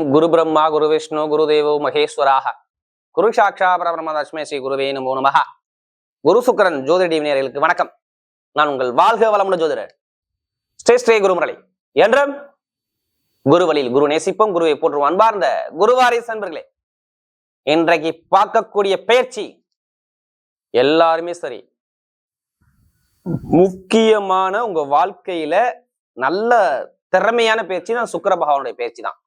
ஓம் குரு பிரம்மா குரு விஷ்ணு குரு தேவோ மகேஸ்வராக குரு சாட்சா பரபிரம தஸ்மே ஸ்ரீ குருவே நமோ நமஹ குரு சுக்கரன் ஜோதிட டிவினியர்களுக்கு வணக்கம். நான் உங்கள் வாழ்க வளமுடன் ஜோதிடர். ஸ்ரீ ஸ்ரீ குருமுரளி. என்றும் குரு வழியில் குரு நேசிப்போம் குருவை போற்றுவோம் அன்பார்ந்த குருவாரிஸ் அன்பர்களே. இன்றைக்கு பார்க்கக்கூடிய பயிற்சி எல்லாருமே சரி. முக்கியமான உங்க வாழ்க்கையில நல்ல திறமையான பயிற்சி தான் சுக்கர பகவானுடைய பயிற்சி தான்.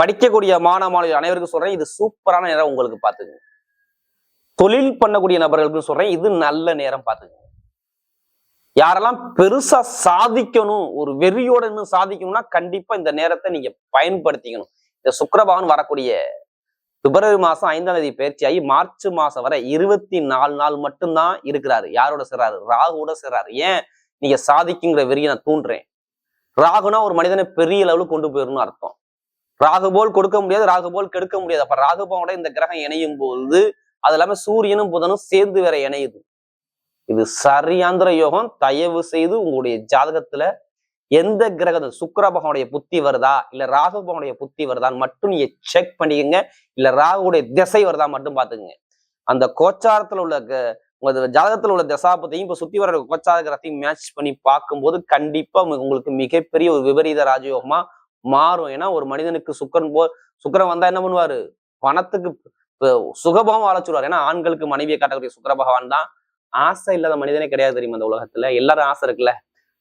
படிக்கக்கூடிய மாணவ மாணவிகள் அனைவருக்கும் சொல்றேன் இது சூப்பரான நேரம் உங்களுக்கு பார்த்துக்குங்க. தொழில் பண்ணக்கூடிய நபர்களுக்கு சொல்றேன் இது நல்ல நேரம் பார்த்துக்குங்க. யாரெல்லாம் பெருசா சாதிக்கணும் ஒரு வெறியோட இன்னும் சாதிக்கணும்னா கண்டிப்பா இந்த நேரத்தை நீங்க பயன்படுத்திக்கணும். இந்த சுக்கிர வரக்கூடிய பிப்ரவரி மாசம் ஐந்தாம் தேதி பயிற்சியாகி மார்ச் மாசம் வரை இருபத்தி நாலு நாள் மட்டும்தான் இருக்கிறாரு. யாரோட சிறாரு ராகுவோட சிறாரு ஏன்? நீங்க சாதிக்குங்கிற வெறியை நான் தூண்டுறேன். ராகுனா ஒரு மனிதனை பெரிய லெவலுக்கு கொண்டு போயிடணும்னு அர்த்தம். ராகு போல் கொடுக்க முடியாது ராகு போல் கெடுக்க முடியாது. அப்ப ராகுபவனோட இந்த கிரகம் இணையும் போது அது இல்லாம சூரியனும் புதனும் சேர்ந்து வேற இணையுது. இது சரியாந்திர யோகம். தயவு செய்து உங்களுடைய ஜாதகத்துல எந்த கிரகம் சுக்கர பகவானுடைய புத்தி வருதா இல்ல ராகு பகவானுடைய புத்தி வருதான்னு மட்டும் நீங்க செக் பண்ணிக்கங்க. இல்ல ராகுடைய திசை வருதா மட்டும் பாத்துக்கங்க அந்த கோச்சாரத்துல உள்ள க- உங்க ஜாதகத்துல உள்ள தசாபத்தையும் இப்ப சுத்தி வர கோச்சார கிரகத்தையும் மேட்ச் பண்ணி பார்க்கும்போது கண்டிப்பா உங்களுக்கு மிகப்பெரிய ஒரு விபரீத ராஜயோகமா மாறும். ஏன்னா ஒரு மனிதனுக்கு சுக்கரன் போ சுக்கிரன் வந்தா என்ன பண்ணுவாரு? பணத்துக்கு ப- சுகபம் வாழச்சுடுவார் ஏன்னா ஆண்களுக்கு மனைவியை காட்டக்கூடிய சுக்கர பகவான் தான். ஆசை இல்லாத மனிதனே கிடையாது தெரியுமா இந்த உலகத்துல? எல்லாரும் ஆசை இருக்குல்ல?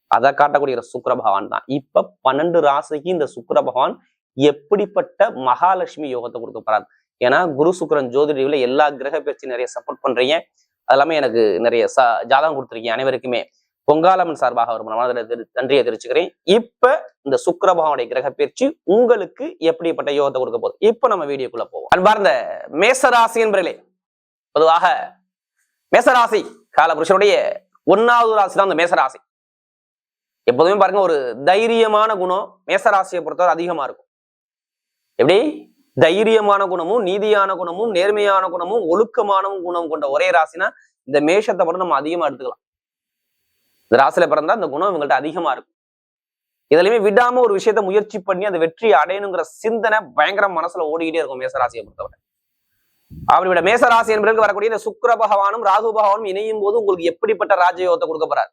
அதை காட்டக்கூடிய சுக்கர பகவான் தான். இப்ப பன்னெண்டு ராசிக்கு இந்த சுக்கர பகவான் எப்படிப்பட்ட மகாலட்சுமி யோகத்தை கொடுக்க போறாரு? ஏன்னா குரு சுக்கிரன் ஜோதிடியில எல்லா கிரக பயிற்சி நிறைய சப்போர்ட் பண்றீங்க. அது எல்லாமே எனக்கு நிறைய ச ஜாதகம் கொடுத்துருக்கீங்க அனைவருக்குமே. பொங்காலம்மன் சார்பாக ஒரு நன்றியை தெரிவிச்சுக்கிறேன். இப்ப இந்த சுக்கரபாவனுடைய கிரக பயிற்சி உங்களுக்கு எப்படிப்பட்ட யோகத்தை கொடுக்க போகுது? இப்ப நம்ம வீடியோக்குள்ள போவோம். அன்பார்ந்த மேசராசி என்பர்களே பொதுவாக மேசராசி காலபுருஷனுடைய ஒன்னாவது ராசி தான் அந்த மேசராசி. எப்போதுமே பாருங்க ஒரு தைரியமான குணம் மேசராசியை பொறுத்தவரை அதிகமா இருக்கும். எப்படி? தைரியமான குணமும் நீதியான குணமும் நேர்மையான குணமும் ஒழுக்கமான குணம் கொண்ட ஒரே ராசினா இந்த மேஷத்தை மட்டும் நம்ம அதிகமா எடுத்துக்கலாம். இந்த ராசியில பிறந்தா இந்த குணம் இவங்கள்ட்ட அதிகமா இருக்கும். இதுலயுமே விடாம ஒரு விஷயத்த முயற்சி பண்ணி அந்த வெற்றி அடையணுங்கிற சிந்தனை பயங்கர மனசுல ஓடிக்கிட்டே இருக்கும் மேசராசியை பொறுத்தவரை. அப்படிப்பட்ட மேசராசி என்பதற்கு வரக்கூடிய இந்த சுக்கர பகவானும் ராகு பகவானும் இணையும் போது உங்களுக்கு எப்படிப்பட்ட ராஜயோகத்தை கொடுக்க போறாரு?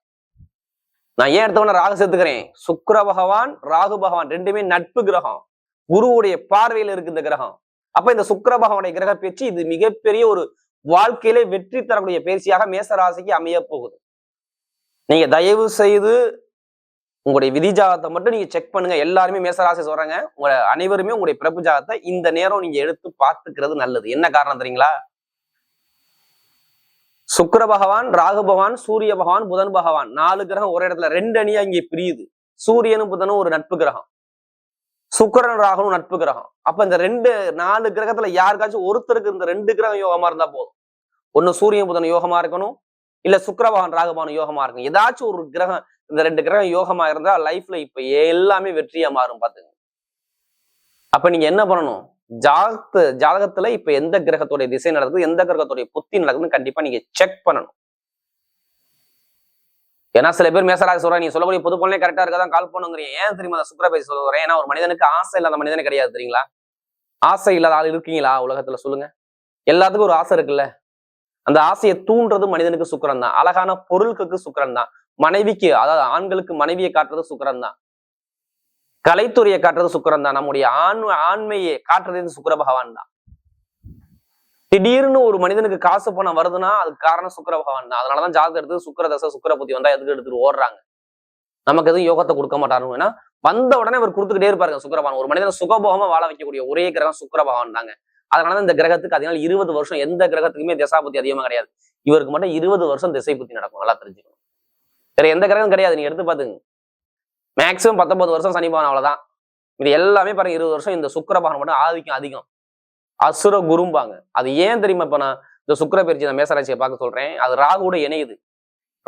நான் ஏன் எடுத்தவன ராகு சேர்த்துக்கிறேன் சுக்கர பகவான் ராகு பகவான் ரெண்டுமே நட்பு கிரகம். குருவுடைய பார்வையில இருக்கு இந்த கிரகம். அப்ப இந்த சுக்கர பகவானுடைய கிரக பேச்சு இது மிகப்பெரிய ஒரு வாழ்க்கையில வெற்றி தரக்கூடிய பயிற்சியாக மேசராசிக்கு அமைய போகுது. நீங்க தயவு செய்து உங்களுடைய விதி ஜாகத்தை மட்டும் நீங்க செக் பண்ணுங்க. எல்லாருமே மேசராசி சொல்றாங்க. உங்க அனைவருமே உங்களுடைய பிறப்பு ஜாதகத்தை இந்த நேரம் நீங்க எடுத்து பார்த்துக்கிறது நல்லது. என்ன காரணம் தெரியுங்களா? சுக்கிர பகவான் ராகு பகவான் சூரிய பகவான் புதன் பகவான். நாலு கிரகம் ஒரு இடத்துல ரெண்டு அணியா இங்கே பிரியுது. சூரியனும் புதனும் ஒரு நட்பு கிரகம். சுக்கரன் ராகனும் நட்பு கிரகம். அப்ப இந்த ரெண்டு நாலு கிரகத்துல யாருக்காச்சும் ஒருத்தருக்கு இந்த ரெண்டு கிரகம் யோகமா இருந்தா போதும். ஒண்ணு சூரியன் புதன் யோகமா இருக்கணும். இல்ல சுக்கரவான் பகவான் யோகமா இருக்கும். ஏதாச்சும் ஒரு கிரகம் இந்த ரெண்டு கிரகம் யோகமா இருந்தா லைஃப்ல இப்ப எல்லாமே வெற்றியா மாறும் பாத்துங்க. அப்ப நீங்க என்ன பண்ணணும்? ஜாத ஜாதகத்துல இப்ப எந்த கிரகத்துடைய திசை நடக்குது எந்த கிரகத்துடைய புத்தி நடக்குதுன்னு கண்டிப்பா நீங்க செக் பண்ணணும். ஏன்னா சில பேர் மேசராக சொல்றாங்க நீ சொல்லக்கூடிய பொது பொண்ணே கரெக்டா இருக்கதான் கால் பண்ணுங்கிறீங்க. ஏன் தெரியுமா அந்த சுக்கர பேசி சொல்லுறேன் ஏன்னா ஒரு மனிதனுக்கு ஆசை இல்லாத மனிதனே கிடையாது தெரியுங்களா? ஆசை இல்லாத ஆள் இருக்கீங்களா? உலகத்துல சொல்லுங்க. எல்லாத்துக்கும் ஒரு ஆசை இருக்குல்ல? அந்த ஆசையை தூண்டுறது மனிதனுக்கு சுக்கரன் தான் அழகான பொருளுக்கு சுக்கரன் தான் மனைவிக்கு அதாவது ஆண்களுக்கு மனைவியை காட்டுறது சுக்கரன் தான் கலைத்துறையை காட்டுறது சுக்கரன் தான் நம்முடைய ஆண் ஆண்மையை காட்டுறது சுக்கர பகவான் தான் திடீர்னு ஒரு மனிதனுக்கு காசு பணம் வருதுன்னா அதுக்கு காரணம் சுக்கர பகவான் தான் அதனாலதான் ஜாதகம் எடுத்து சுக்கர தசை சுக்கர புத்தி வந்தா எதுக்கு எடுத்துட்டு ஓடுறாங்க? நமக்கு எதுவும் யோகத்தை கொடுக்க மாட்டாரு. ஏன்னா வந்த உடனே அவர் கொடுத்துக்கிட்டே இருப்பாருங்க சுக்கிர ஒரு மனிதனை சுகபோகமா வாழ வைக்கக்கூடிய ஒரே கிரகம் சுக்கரபகவான் தாங்க அதனால இந்த கிரகத்துக்கு அதனால இருபது வருஷம் எந்த கிரகத்துக்குமே திசா அதிகமாக கிடையாது. இவருக்கு மட்டும் இருபது வருஷம் திசை புத்தி நடக்கும் நல்லா தெரிஞ்சுக்கணும். வேற எந்த கிரகம் கிடையாது நீங்க எடுத்து பாத்துங்க மேக்சிமம் பத்தொன்பது வருஷம் சனி பகவான் அவ்வளவுதான். இது எல்லாமே பாருங்க இருபது வருஷம் இந்த சுக்கிர மட்டும் ஆதிக்கம் அதிகம். அசுர குரும்பாங்க. அது ஏன் தெரியுமா இப்ப நான் இந்த சுக்கிர பயிற்சி நான் மேசராட்சியை பார்க்க சொல்றேன் அது ராகுவோட இணையுது.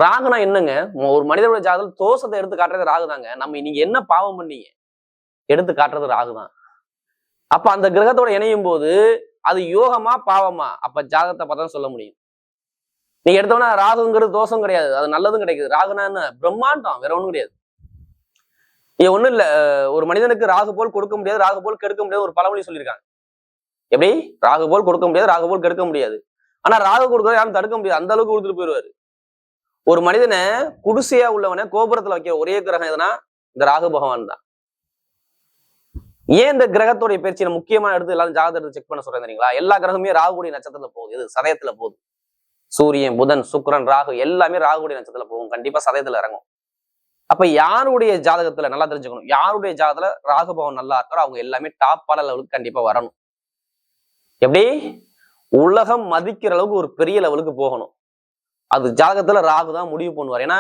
ராகுனா என்னங்க? ஒரு மனிதனோட ஜாதகம் தோஷத்தை எடுத்து காட்டுறது ராகு தாங்க நம்ம நீங்க என்ன பாவம் பண்ணீங்க? எடுத்து காட்டுறது ராகு தான் அப்ப அந்த கிரகத்தோட இணையும் போது அது யோகமா பாவமா? அப்ப ஜாதகத்தை பார்த்தா சொல்ல முடியும். நீ எடுத்தோம்னா ராகுங்கிறது தோஷம் கிடையாது. அது நல்லதும் கிடைக்குது. ராகுனா என்ன? பிரம்மாண்டம். வேற ஒன்றும் கிடையாது. இது ஒண்ணும் இல்ல. ஒரு மனிதனுக்கு ராகு போல் கொடுக்க முடியாது. ராகு போல் கெடுக்க முடியாது. ஒரு பழமொழி சொல்லியிருக்காங்க. எப்படி? ராகு போல் கொடுக்க முடியாது. ராகு போல் கெடுக்க முடியாது. ஆனா ராகு கொடுக்கறது யாரும் தடுக்க முடியாது. அந்த அளவுக்கு கொடுத்துட்டு போயிடுவாரு ஒரு மனிதனை குடிசையா உள்ளவனை கோபுரத்துல வைக்கிற ஒரே கிரகம் எதுனா இந்த ராகு பகவான் தான். ஏன் இந்த கிரகத்துடைய பயிற்சியை முக்கியமான எடுத்து எல்லாரும் ஜாதகத்தை செக் பண்ண சொல்றேன் தெரியுங்களா? எல்லா கிரகமே ராகுடைய நட்சத்திரத்துல போகுது. இது சதயத்துல போகுது. சூரியன் புதன் சுக்கிரன் ராகு எல்லாமே ராகுடைய நட்சத்திரத்துல போகும். கண்டிப்பா சதயத்துல இறங்கும். அப்ப யாருடைய ஜாதகத்துல நல்லா தெரிஞ்சுக்கணும்? யாருடைய ஜாதகத்துல ராகு பவன் நல்லா இருக்காரோ அவங்க எல்லாமே டாப் பல லெவலுக்கு கண்டிப்பா வரணும். எப்படி? உலகம் மதிக்கிற அளவுக்கு ஒரு பெரிய லெவலுக்கு போகணும். அது ஜாதகத்துல ராகு தான் முடிவு பண்ணுவார். ஏன்னா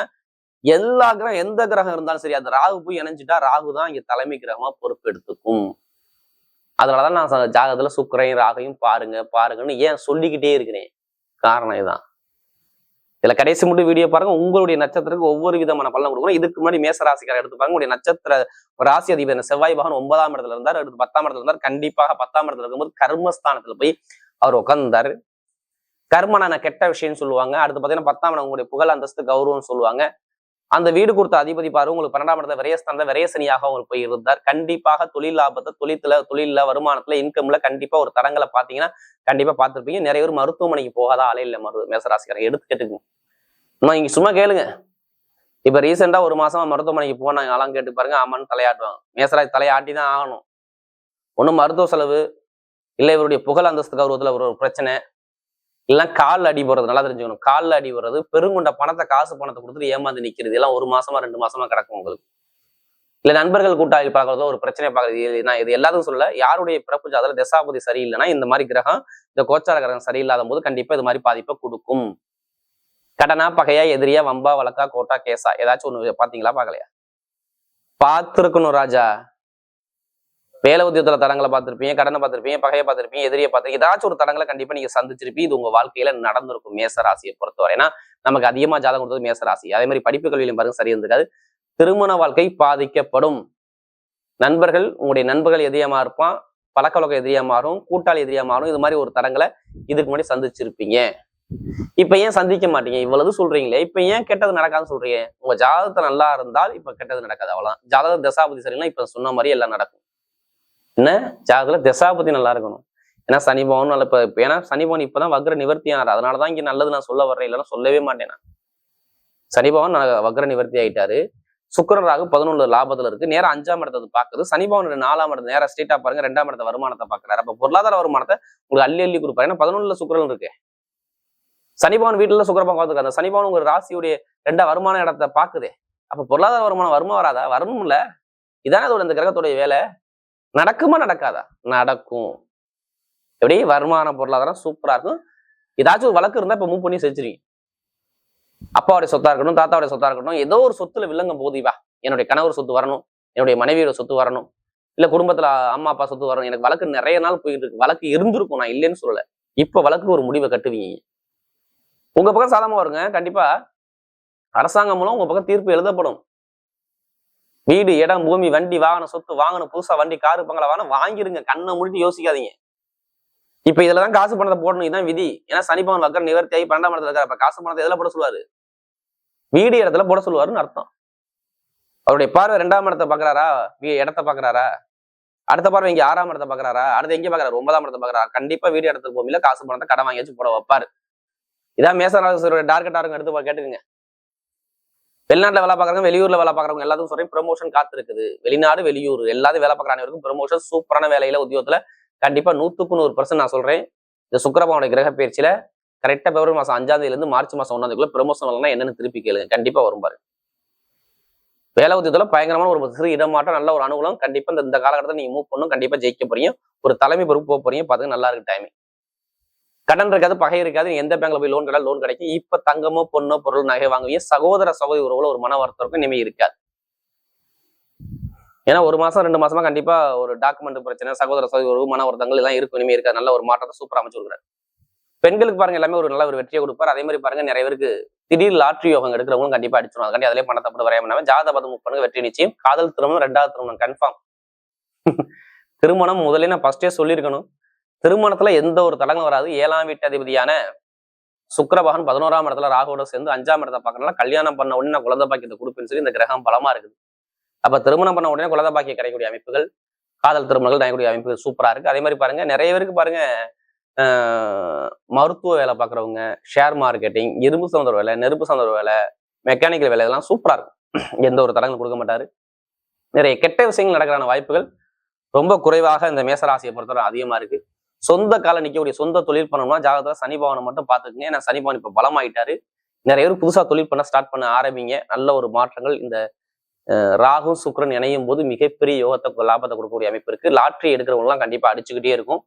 எல்லா கிரகம் எந்த கிரகம் இருந்தாலும் சரி அந்த ராகு போய் இணைஞ்சிட்டா ராகு தான் இங்க தலைமை கிரகமா பொறுப்பு எடுத்துக்கும் அதனாலதான் நான் ஜாகத்துல சுக்கரையும் ராகையும் பாருங்க பாருங்கன்னு ஏன் சொல்லிக்கிட்டே இருக்கிறேன். காரணம் இதுதான். இதுல கடைசி மட்டும் வீடியோ பாருங்க. உங்களுடைய நட்சத்திரத்துக்கு ஒவ்வொரு விதமான பலன் கொடுக்கணும் இதுக்கு முன்னாடி மேச ராசிக்காரர் எடுத்து பாருங்க. உங்களுடைய நட்சத்திர ராசி அதிபர் செவ்வாய் பகவான் ஒன்பதாம் இடத்துல இருந்தார் அடுத்து பத்தாம் இடத்துல இருந்தார். கண்டிப்பாக பத்தாம் இடத்துல இருக்கும்போது கர்மஸ்தானத்துல போய் அவர் உட்கார்ந்தாரு கர்மனான கெட்ட விஷயம்னு சொல்லுவாங்க. அடுத்து பாத்தீங்கன்னா பத்தாம் இடம் உங்களுடைய புகழ் அந்தஸ்து கௌரவம்னு சொல்லுவாங்க. அந்த வீடு கொடுத்த அதிபதி பாரு உங்களுக்கு பன்னெண்டாம் இடத்துல விரயஸ்தானத்தை விரையசனியாக உங்களுக்கு போய் இருந்தார் கண்டிப்பாக தொழில் லாபத்தை தொழில தொழில்ல வருமானத்துல இன்கம்ல கண்டிப்பா ஒரு தரங்களை பாத்தீங்கன்னா கண்டிப்பா பார்த்துருப்பீங்க. நிறைய பேர் மருத்துவமனைக்கு போகாத ஆளே இல்லை மரு மேசராசிக்காரங்க. எடுத்து கேட்டுக்கணும் இன்னும் இங்க சும்மா கேளுங்க. இப்ப ரீசெண்டா ஒரு மாசமா மருத்துவமனைக்கு போனாங்க ஆளாம் கேட்டு பாருங்க ஆமான்னு தலையாட்டுவாங்க. மேசராசி தலையாட்டி தான் ஆகணும். ஒண்ணும் மருத்துவ செலவு இல்லை இவருடைய புகழ் அந்தஸ்து கௌரவத்துல ஒரு பிரச்சனை. இல்லைன்னா காலில் அடி போடுறது நல்லா தெரிஞ்சுக்கணும். காலில் அடி போடுறது பெருங்குண்ட பணத்தை காசு பணத்தை கொடுத்துட்டு ஏமாந்து நிக்கிறது. எல்லாம் ஒரு மாசமா ரெண்டு மாசமா கிடக்கும் உங்களுக்கு. இல்ல நண்பர்கள் கூட்டாளி பார்க்கறதோ ஒரு பிரச்சனை பார்க்கறது இது நான் இது எல்லாத்துக்கும் சொல்ல யாருடைய பிறப்பு ஜாதகம் தசாபதி சரியில்லைன்னா இந்த மாதிரி கிரகம் இந்த கோச்சார கிரகம் சரியில்லாத போது கண்டிப்பா இது மாதிரி பாதிப்பை கொடுக்கும். கடனா பகையா எதிரியா வம்பா வழக்கா கோட்டா கேசா ஏதாச்சும் ஒண்ணு பாத்தீங்களா பார்க்கலையா? பார்த்துருக்கணும் ராஜா. வேலை உத்தியத்துல தடங்களை பார்த்துருப்பீங்க கடனை பார்த்துருப்பீங்க பகையை பார்த்துருப்பீங்க எதிரியை பார்த்துருப்பீங்க. ஏதாச்சும் ஒரு தடங்களை கண்டிப்பா நீங்க சந்திச்சிருப்பீங்க. இது உங்க வாழ்க்கையில நடந்திருக்கும் மேச ராசியை பொறுத்தவரை. ஏன்னா நமக்கு அதிகமா ஜாதகம் கொடுத்தது மேச ராசி. அதே மாதிரி படிப்பு கல்வியிலும் பாருங்க சரி இருந்திருக்காது. திருமண வாழ்க்கை பாதிக்கப்படும். நண்பர்கள் உங்களுடைய நண்பர்கள் எதிரியா இருப்பான். பழக்க வழக்கம் எதிரியா மாறும். கூட்டாளி எதிரியா மாறும். இது மாதிரி ஒரு தடங்களை இதுக்கு முன்னாடி சந்திச்சிருப்பீங்க. இப்ப ஏன் சந்திக்க மாட்டீங்க? இவ்வளவு சொல்றீங்களே. இப்ப ஏன் கெட்டது நடக்காதுன்னு சொல்றீங்க? உங்க ஜாதகத்தை நல்லா இருந்தால் இப்ப கெட்டது நடக்காது. அவ்வளவு ஜாதக தசாபதி சரினா இப்ப சொன்ன மாதிரி எல்லாம் நடக்கும். என்ன? ஜாதகத்துல தசாபதி நல்லா இருக்கணும். ஏன்னா சனி பவன் நல்ல இப்ப ஏன்னா சனி பவன் இப்பதான் வக்ர நிவர்த்தி ஆனார் அதனாலதான் இங்க நல்லது நான் சொல்ல வர்றேன். இல்லைன்னா சொல்லவே மாட்டேன் நான். சனி பவன் வக்ர நிவர்த்தி ஆயிட்டாரு. சுக்கரன் ராகு பதினொன்று லாபத்துல இருக்கு. நேரம் அஞ்சாம் இடத்தை பாக்குது. சனி பவன் நாலாம் இடத்து நேரம் ஸ்ட்ரீட்டா பாருங்க ரெண்டாம் இடத்த வருமானத்தை பாக்குறாரு. அப்ப பொருளாதார வருமானத்தை உங்களுக்கு அள்ளி அள்ளி கொடுப்பாரு. ஏன்னா பதினொன்றுல சுக்கரன் இருக்கு. சனி பவன் வீட்டுல சுக்கிரபவன் பார்த்துருக்கு அந்த சனி பவன் உங்க ராசியுடைய ரெண்டா வருமான இடத்த பாக்குது. அப்ப பொருளாதார வருமானம் வருமா வராதா? வரணும்ல. இதானே அதோட இந்த கிரகத்துடைய வேலை. நடக்குமா நடக்காதா? நடக்கும். எப்படி? வருமான பொருளாதாரம் சூப்பரா இருக்கும். ஏதாச்சும் ஒரு வழக்கு இருந்தா இப்ப மூவ் பண்ணி செஞ்சிருங்க அப்பாவுடைய சொத்தா இருக்கட்டும் தாத்தாவுடைய சொத்தா இருக்கட்டும் ஏதோ ஒரு சொத்துல வில்லங்கம் போதிவா என்னுடைய கணவர் சொத்து வரணும் என்னுடைய மனைவியோட சொத்து வரணும் இல்ல குடும்பத்துல அம்மா அப்பா சொத்து வரணும். எனக்கு வழக்கு நிறைய நாள் போயிட்டு இருக்கு. வழக்கு இருந்திருக்கும் நான் இல்லைன்னு சொல்லல. இப்ப வழக்கு ஒரு முடிவை கட்டுவீங்க. உங்க பக்கம் சாதமா வருங்க கண்டிப்பா. அரசாங்கம் மூலம் உங்க பக்கம் தீர்ப்பு எழுதப்படும். வீடு இடம் பூமி வண்டி வாகனம் சொத்து வாங்கணும் புதுசா வண்டி காரு பங்களா வாங்கணும் வாங்கிருங்க. கண்ணை முடிச்சு யோசிக்காதீங்க. இப்ப இதுலதான் காசு பணத்தை போடணும். இதான் விதி. ஏன்னா சனிபவன் வக்கர் நிவர்த்தி ஆகி பன்னெண்டாம் இடத்துல இருக்காரு. அப்ப காசு பணத்தை எதுல போட சொல்லுவாரு? வீடு இடத்துல போட சொல்லுவாருன்னு அர்த்தம். அவருடைய பார்வை ரெண்டாம் இடத்தை பாக்குறாரா வீ- இடத்த பாக்குறாரா அடுத்த பார்வை இங்க ஆறாம் இடத்தை பாக்குறாரா அடுத்து எங்க பாக்குறாரு ஒன்பதாம் இடத்தை பாக்குறாரா கண்டிப்பா வீடு இடத்துக்கு போமில காசு பணத்தை கடன் வாங்கி வச்சு போட வைப்பாரு. இதான் மேசராசருடைய டார்கெட்டா இருக்கும் எடுத்து பா- வெளிநாட்டுல வேலை பார்க்குறவங்க வெளியூர்ல வேலை பார்க்குறவங்க எல்லாத்துக்கும் சொல்கிறேன் ப்ரொமோஷன் காத்து இருக்குது வெளிநாடு வெளியூர். எல்லாத்தையும் வேலை பார்க்குற அனைவருக்கும் ப்ரொமோஷன் சூப்பரான வேலையில் உத்தியோகத்தில் கண்டிப்பா நூத்துக்கு நூறு பர்சன்ட் நான் சொல்றேன். இந்த சுக்கரபாவனுடைய கிரக பயிற்சியில் கரெக்டாக பிப்ரவரி மாதம் அஞ்சாம் இருந்து மார்ச் மாதம் ஒன்றாந்தேதிக்குள்ள ப்ரொமோஷன் வரலாம் என்னன்னு திருப்பி கேளுங்க. கண்டிப்பா வரும் பாரு. வேலை உத்தியத்தில் பயங்கரமான ஒரு சிறு இடமாட்டம் நல்ல ஒரு அனுகூலம். கண்டிப்பா இந்த இந்த காலகட்டத்தில் நீங்க மூவ் பண்ணும் கண்டிப்பா ஜெயிக்க போறீங்க. ஒரு தலைமை பொறுப்பு போக போறீங்க. பார்த்துக்க நல்லா இருக்கு டைமிங் கடன் இருக்காது பகை இருக்காது. எந்த பேங்க்ல போய் லோன் கிடையாது லோன் கிடைக்கும். இப்ப தங்கமோ பொண்ணோ பொருள் நகை வாங்குவீங்க. சகோதர சகோதரி உறவுல ஒரு மன வருத்தருக்கும் இனிமே இருக்காது. ஏன்னா ஒரு மாசம் ரெண்டு மாசமா கண்டிப்பா ஒரு டாக்குமெண்ட் பிரச்சனை சகோதர சகோதரி உறவு மன வருத்தங்கள் எல்லாம் இருக்கும் இனிமே இருக்காது. நல்ல ஒரு மாற்றத்தை சூப்பர் அமைச்சு கொடுக்குறாரு. பெண்களுக்கு பாருங்க எல்லாமே ஒரு நல்ல ஒரு வெற்றியை கொடுப்பாரு. அதே மாதிரி பாருங்க நிறைய பேருக்கு திடீர் லாட்ரி யோகம் எடுக்கிறவங்களும் கண்டிப்பா அடிச்சிடும் அதுக்காண்டி அதிலே பணத்தை போட்டு வரைய பண்ணாம ஜாத பதம் பண்ணுங்க வெற்றி நிச்சயம். காதல் திருமணம் ரெண்டாவது திருமணம் கன்ஃபார்ம் திருமணம் முதலே நான் ஃபர்ஸ்டே சொல்லியிருக்கணும். திருமணத்துல எந்த ஒரு தடங்கும் வராது. ஏழாம் வீட்டு அதிபதியான சுக்கரபகன் பதினோராம் இடத்துல ராகுவோட சேர்ந்து அஞ்சாம் இடத்தை பார்க்கறதுனால கல்யாணம் பண்ண உடனே நான் குழந்தை பாக்கியத்தை கொடுப்பேன்னு சொல்லி இந்த கிரகம் பலமா இருக்குது. அப்ப திருமணம் பண்ண உடனே குழந்தை பாக்கியம் கிடைக்கக்கூடிய அமைப்புகள் காதல் திருமணங்கள் கிடைக்கக்கூடிய அமைப்புகள் சூப்பரா இருக்கு. அதே மாதிரி பாருங்க நிறைய பேருக்கு பாருங்க மருத்துவ வேலை பார்க்குறவங்க ஷேர் மார்க்கெட்டிங் இரும்பு சம்மந்தர வேலை நெருப்பு சம்மந்தர வேலை மெக்கானிக்கல் வேலை இதெல்லாம் சூப்பராக இருக்கும். எந்த ஒரு தடங்களும் கொடுக்க மாட்டாரு. நிறைய கெட்ட விஷயங்கள் நடக்கிறான வாய்ப்புகள் ரொம்ப குறைவாக இந்த மேசராசியை பொறுத்தவரை அதிகமாக இருக்கு. சொந்த கால நிக்கக்கூடிய சொந்த தொழில் பண்ணணும்னா ஜாதகத்துல சனி பவனை மட்டும் பாத்துக்கங்க ஏன்னா சனி பவன் இப்ப பலமாயிட்டாரு. நிறைய பேர் புதுசா தொழில் பண்ண ஸ்டார்ட் பண்ண ஆரம்பிங்க. நல்ல ஒரு மாற்றங்கள். இந்த ராகு சுக்கிரன் இணையும் போது மிகப்பெரிய யோகத்தை லாபத்தை கொடுக்கக்கூடிய அமைப்பு இருக்கு. லாட்ரி எடுக்கிறவங்கலாம் கண்டிப்பா அடிச்சுக்கிட்டே இருக்கும்.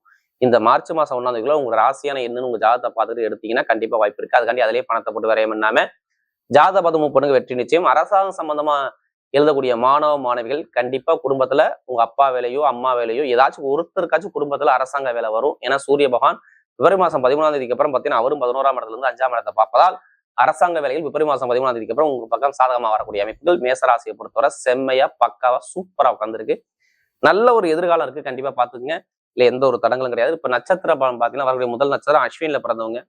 இந்த மார்ச் மாசம் ஒன்றாம் தேதிக்குள்ள உங்க ராசியான என்னன்னு உங்க ஜாதகத்தை பார்த்துட்டு எடுத்தீங்கன்னா கண்டிப்பா வாய்ப்பு இருக்கு. அதுக்காண்டி அதிலேயே பணத்தை போட்டு வரையம் பண்ணாம ஜாதக பதம் முப்பனுக்கு வெற்றி நிச்சயம். அரசாங்கம் சம்பந்தமா எழுதக்கூடிய மாணவ மாணவிகள் கண்டிப்பா குடும்பத்துல உங்க அப்பா வேலையோ அம்மா வேலையோ ஏதாச்சும் ஒருத்தருக்காச்சும் குடும்பத்துல அரசாங்க வேலை வரும். ஏன்னா சூரிய பகவான் பிப்ரவரி மாசம் பதிமூணாம் தேதிக்கு அப்புறம் பார்த்தீங்கன்னா அவரும் பதினோராம் இடத்துல இருந்து அஞ்சாம் இடத்தை பார்ப்பதால் அரசாங்க வேலையில் பிப்ரவரி மாசம் பதிமூணாம் தேதிக்கு அப்புறம் உங்க பக்கம் சாதகமாக வரக்கூடிய அமைப்புகள் மேசராசியை பொறுத்தவரை செம்மையா பக்காவா சூப்பரா உட்காந்துருக்கு நல்ல ஒரு எதிர்காலம் இருக்கு. கண்டிப்பா பாத்துக்குங்க. இல்ல எந்த ஒரு தடங்களும் கிடையாது. இப்ப நட்சத்திர பலன் பாத்தீங்கன்னா வரக்கூடிய முதல் நட்சத்திரம் அஸ்வின்ல பிறந்தவங்க.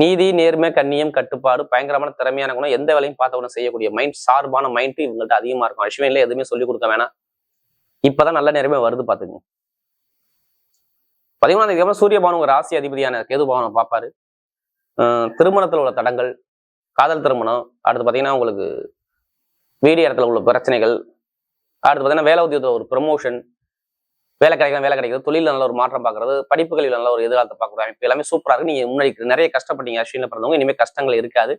நீதி நேர்மை கண்ணியம் கட்டுப்பாடு பயங்கரமான திறமையான குணம் எந்த வேலையும் பார்த்த உடனே செய்யக்கூடிய மைண்ட் சார்பான மைண்ட் இவங்கள்ட்ட அதிகமா இருக்கும். அஸ்வின்ல எதுவுமே சொல்லிக் கொடுக்க வேணாம். இப்பதான் நல்ல நேரமே வருது பாத்துங்க பதிமூணாம் தேதி அப்புறம் சூரிய பவன் உங்க ராசி அதிபதியான கேது பவனை பார்ப்பாரு. திருமணத்தில் உள்ள தடங்கள் காதல் திருமணம் அடுத்து பாத்தீங்கன்னா உங்களுக்கு வீடு இடத்துல உள்ள பிரச்சனைகள் அடுத்து பாத்தீங்கன்னா வேலை உத்தியோகத்தில் ஒரு ப்ரமோஷன் வேலை கிடைக்கலாம் வேலை கிடைக்கிறது தொழிலில் நல்ல ஒரு மாற்றம் பார்க்கறது படிப்புகளில் நல்ல ஒரு எதிர்காலத்தை பார்க்குறது அமைப்பு எல்லாமே சூப்பராக இருக்கு. நீங்க முன்னாடி நிறைய கஷ்டப்பட்டீங்க அஸ்வினில் பிறந்தவங்க. இனிமேல் கஷ்டங்கள் இருக்காது.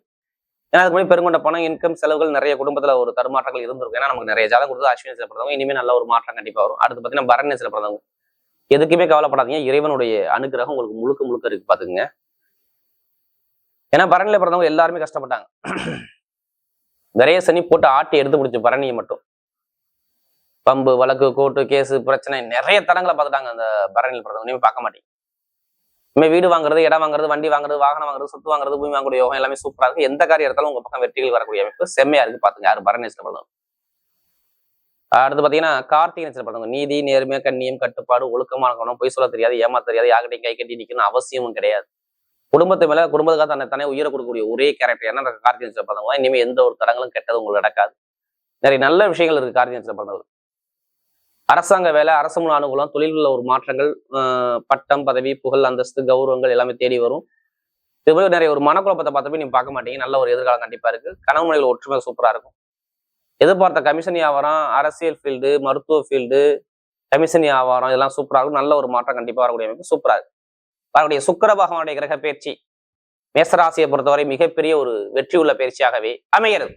ஏன்னா அதுக்கு முன்னாடி பெருங்கொண்ட பணம் இன்கம் செலவுகள் நிறைய குடும்பத்துல ஒரு தருமாற்றங்கள் இருந்திருக்கும். ஏன்னா நமக்கு நிறைய ஜாதகம் கொடுத்து அஸ்வினி பிறந்தவங்க இனிமேல் நல்ல ஒரு மாற்றம் கண்டிப்பாக வரும். அடுத்து பாத்தீங்கன்னா பரண்யசில பிறந்தவங்க. எதுக்குமே கவலைப்படாதீங்க. இறைவனுடைய அனுகிரகம் உங்களுக்கு முழுக்க முழுக்க இருக்கு பாத்துங்க ஏன்னா பரணியில பிறந்தவங்க எல்லாருமே கஷ்டப்பட்டாங்க. நிறைய சனி போட்டு ஆட்டி எடுத்து முடிச்சு பரணியை மட்டும். பம்பு வழக்கு கோர்ட்டு கேஸு பிரச்சனை நிறைய தடங்களை பார்த்துட்டாங்க அந்த பரணியில் பிறந்தவங்க இனிமேல் பார்க்க மாட்டீங்க இனிமேல் வீடு வாங்குறது இடம் வாங்குறது வண்டி வாங்குறது வாகனம் வாங்குறது சொத்து வாங்குறது பூமி வாங்கக்கூடிய யோகம் எல்லாமே சூப்பரா இருக்கு. எந்த காரியம் எடுத்தாலும் உங்க பக்கம் வெற்றிகள் வரக்கூடிய அமைப்பு. செம்மையா இருக்கு பாத்துங்க. யாரு பரணேஸ்வர பிறந்தவங்க அடுத்து பாத்தீங்கன்னா கார்த்திகை நட்சத்திரம் பிறந்தவங்க நீதி நேர்மை கண்ணியம் கட்டுப்பாடு ஒழுக்கமான குணம் பொய் சொல்ல தெரியாது ஏமா தெரியாது யார்கிட்டையும் கை கட்டி நிக்கணும் அவசியமும் கிடையாது. குடும்பத்து மேல குடும்பத்துக்காக தன்னை தானே உயிரை கொடுக்கக்கூடிய ஒரே கேரக்டர் என்ன கார்த்திகை நட்சத்திரம் பிறந்தவங்க இனிமே எந்த ஒரு தடங்களும் கெட்டது உங்களுக்கு நடக்காது. நிறைய நல்ல விஷயங்கள் இருக்கு கார்த்திகை நட்சத்திரம் பிறந்தவங்க அரசாங்க வேலை அரசு முன் அனுகூலம் தொழில்களில் ஒரு மாற்றங்கள் ஆஹ் பட்டம் பதவி புகழ் அந்தஸ்து கௌரவங்கள் எல்லாமே தேடி வரும். இதுபோல நிறைய ஒரு மனக்குழப்பத்தை பார்த்தப்ப நீங்க பார்க்க மாட்டீங்க. நல்ல ஒரு எதிர்காலம் கண்டிப்பா இருக்கு. கனவு மனைகள் ஒற்றுமை சூப்பரா இருக்கும். எதிர்பார்த்த கமிஷன் வியாபாரம் அரசியல் ஃபீல்டு மருத்துவ ஃபீல்டு கமிஷன் வியாபாரம் இதெல்லாம் சூப்பரா இருக்கும். நல்ல ஒரு மாற்றம் கண்டிப்பா வரக்கூடிய அமைப்பு சூப்பரா இருக்கு. வரக்கூடிய சுக்கிர பகவானுடைய கிரக பயிற்சி மேசராசியை பொறுத்தவரை மிகப்பெரிய ஒரு வெற்றி உள்ள பயிற்சியாகவே அமைகிறது.